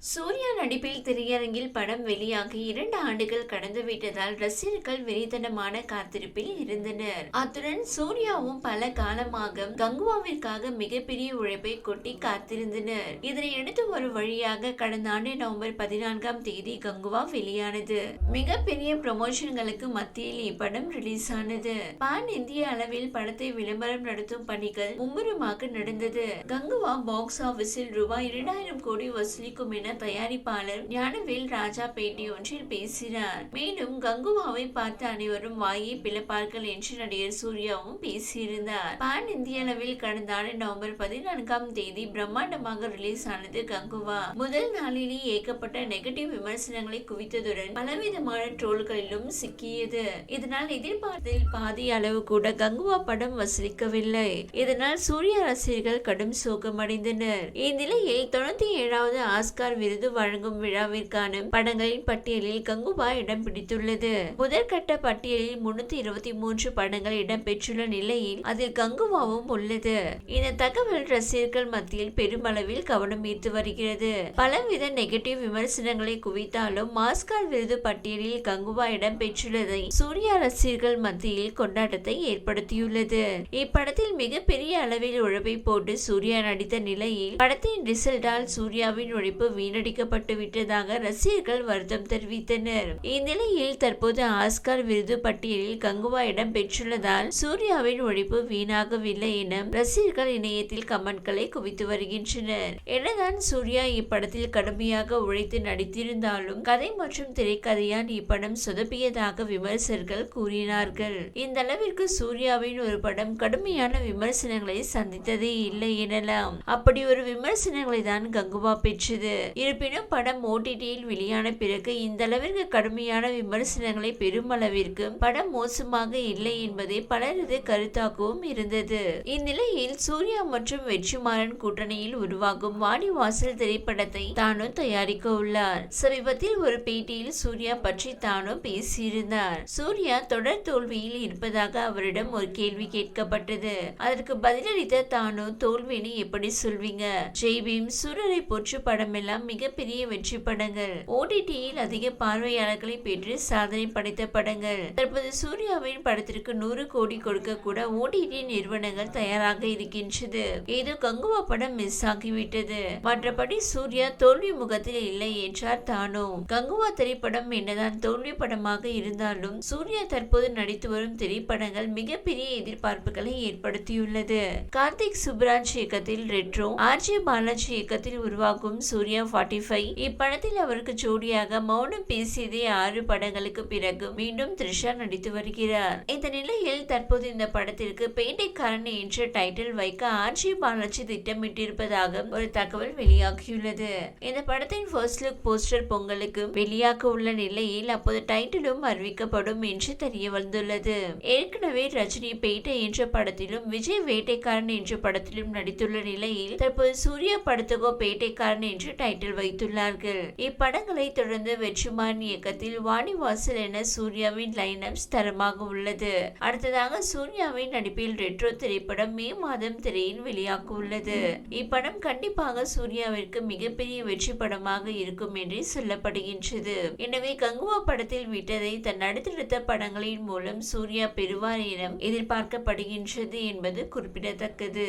சூர்யா நடிப்பில் திரையரங்கில் படம் வெளியாகி இரண்டு ஆண்டுகள் கடந்து விட்டதால் ரசிகர்கள் வெறித்தனமான காத்திருப்பில் இருந்தனர். அத்துடன் சூர்யாவும் பல காலமாக கங்குவாவிற்காக மிகப்பெரிய உழைப்பை கொட்டி காத்திருந்தனர். இதனையடுத்து ஒரு வழியாக கடந்த ஆண்டு நவம்பர் பதினான்காம் தேதி கங்குவா வெளியானது. மிகப்பெரிய ப்ரமோஷன்களுக்கு மத்தியில் இப்படம் ரிலீஸ் ஆனது. பான் இந்திய அளவில் படத்தை விளம்பரம் நடத்தும் பணிகள் மும்முரமாக நடந்தது. கங்குவா பாக்ஸ் ஆபீஸில் ரூபாய் இரண்டாயிரம் கோடி வசூலிக்கும் என தயாரிப்பாளர் ஞானவேல் ராஜா பேட்டி ஒன்றில் பேசினார். மேலும் கங்குவாவை பார்த்து அனைவரும் வாயை பிளப்பார்கள் என்று நடிகர் சூர்யாவும் பேசியிருந்தார். பான் இந்திய அளவில் கடந்த ஆண்டு நவம்பர் பதினான்காம் தேதி பிரம்மாண்டமாக ரிலீஸ் ஆனது கங்குவா முதல் நாளிலேயே ஏற்கப்பட்ட நெகட்டிவ் விமர்சனங்களை குவித்ததுடன் பலவிதமான ட்ரோல்களிலும் சிக்கியது. இதனால் எதிர்பார்த்ததில் பாதி அளவு கூட கங்குவா படம் வசூலிக்கவில்லை. இதனால் சூர்யா ரசிகர்கள் கடும் சோகமடைந்தனர். இந்நிலையில் தொண்ணூத்தி ஏழாவது ஆஸ்கார் விருது வழங்கும் விழாவிற்கான படங்களின் பட்டியலில் கங்குபா இடம் பிடித்துள்ளது. முதற்கட்ட பட்டியலில் முன்னூத்தி இருபத்தி மூன்று படங்கள் இடம்பெற்றுள்ள நிலையில் அதில் கங்குவாவும் உள்ளது. இந்த தகவல் ரசிகர்கள் மத்தியில் பெருமளவில் கவனம் ஈர்த்து வருகிறது. பலவித நெகட்டிவ் விமர்சனங்களை குவித்தாலும் மாஸ்கார் விருது பட்டியலில் கங்குவா இடம் பெற்றுள்ளதை சூர்யா ரசிகர்கள் மத்தியில் கொண்டாட்டத்தை ஏற்படுத்தியுள்ளது. இப்படத்தில் மிகப்பெரிய அளவில் உழைப்பை போட்டு சூர்யா நடித்த நிலையில் படத்தின் ரிசல்ட்டால் சூர்யாவின் உழைப்பு வீணடிக்கப்பட்டு விட்டதாக ரசிகர்கள் வருத்தம் தெரிவித்தனர். இந்நிலையில் தற்போது ஆஸ்கார் விருது பட்டியலில் கங்குவா இடம் பெற்றுள்ளதால் சூர்யாவின் உழைப்பு வீணாகவில்லை என ரசிகர்கள் இணையத்தில் கமெண்ட்களை குவித்து வருகின்றனர். என்னதான் சூர்யா இப்படத்தில் கடுமையாக உழைத்து நடித்திருந்தாலும் கதை மற்றும் திரைக்கதையால் இப்படம் சொதப்பியதாக விமர்சகர்கள் கூறினார்கள். இந்த அளவிற்கு சூர்யாவின் ஒரு படம் கடுமையான விமர்சனங்களை சந்தித்ததே இல்லை எனலாம். அப்படி ஒரு விமர்சனங்களை தான் கங்குவா பெற்றது. இருப்பினும் படம் ஓடிடியில் வெளியான பிறகு இந்த அளவிற்கு கடுமையான விமர்சனங்களை பெருமளவிற்கு படம் மோசமாக இல்லை என்பதே பலரது கருத்தாகவும் இருந்தது. இந்நிலையில் சூர்யா மற்றும் வெற்றிமாறன் கூட்டணியில் உருவாகும் வாடிவாசல் திரைப்படத்தை தானும் தயாரிக்க உள்ளார். சமீபத்தில் ஒரு பேட்டியில் சூர்யா பற்றி தானும் பேசியிருந்தார். சூர்யா தொடர் தோல்வியில் இருப்பதாக அவரிடம் ஒரு கேள்வி கேட்கப்பட்டது. அதற்கு பதிலளித்த தானும் தோல்வின்னு எப்படி சொல்வீங்க? ஜெய்பீம் சூரரை போற்று படமெல்லாம் மிகப்பெரிய வெற்றி படங்கள். ஓடிடியில் அதிக பார்வையாளர்களை பெற்று சாதனை படைத்த படங்கள். தற்போது சூர்யாவின் படத்திற்கு நூறு கோடி கொடுக்க கூட ஓடிடி நிறுவனங்கள் தயாராக இருக்கின்றது. ஏதோ கங்குவா படம் மிஸ் ஆகிவிட்டது. மற்றபடி சூர்யா தோல்வி முகத்தில் இல்லை என்றார் தானோ? கங்குவா திரைப்படம் என்னதான் தோல்வி படமாக இருந்தாலும் சூர்யா தற்போது நடித்து வரும் திரைப்படங்கள் மிகப்பெரிய எதிர்பார்ப்புகளை ஏற்படுத்தியுள்ளது. கார்த்திக் சுப்ராஜ் இயக்கத்தில் ரெட்ரோ ஆர்ஜி பாலாஜி இயக்கத்தில் உருவாகும் சூர்யா ஃபார்ட்டி ஃபைவ் இப்படத்தில் அவருக்கு ஜோடியாக மௌனம் பேசியதே ஆறு படங்களுக்கு பிறகு மீண்டும் த்ரிஷா நடித்து வருகிறார். இந்த நிலையில் தற்போது இந்த படத்திற்கு பேட்டைக்காரன் என்ற டைட்டில் வைக்க ஆர்ஜி பாலாஜி திட்டமிட்டிருப்பதாக ஒரு தகவல் வெளியாகியுள்ளது. இந்த படத்தின் ஃபர்ஸ்ட் லுக் போஸ்டர் பொங்கலுக்கு வெளியாக உள்ள நிலையில் அப்போது டைட்டிலும் அறிவிக்கப்படும் என்று தெரிய வந்துள்ளது ஏற்கனவே ரஜினி பேட்டை என்ற படத்திலும் விஜய் வேட்டைக்காரன் என்ற படத்திலும் நடித்துள்ள நிலையில் தற்போது சூர்யா படத்துக்கோ பேட்டைக்காரன் என்று டைட்டில் வைத்துள்ளார்கள். இப்படங்களை தொடர்ந்து வெற்றிமாறன் இயக்கத்தில் வாணிவாசல் என சூர்யாவின் லைனப்ஸ் தரமாக உள்ளது. அடுத்ததாக சூர்யாவின் நடிப்பில் ரெட்ரோ திரைப்படம் மே மாதம் திரையில் வெளியாக உள்ளது இப்படம் கண்டிப்பாக சூர்யாவிற்கு மிகப்பெரிய வெற்றி படமாக இருக்கும் என்று சொல்லப்படுகின்றது. எனவே கங்குவா படத்தில் விட்டதை தன் அடுத்தடுத்த படங்களின் மூலம் சூர்யா பெறுவார் என எதிர்பார்க்கப்படுகின்றது என்பது குறிப்பிடத்தக்கது.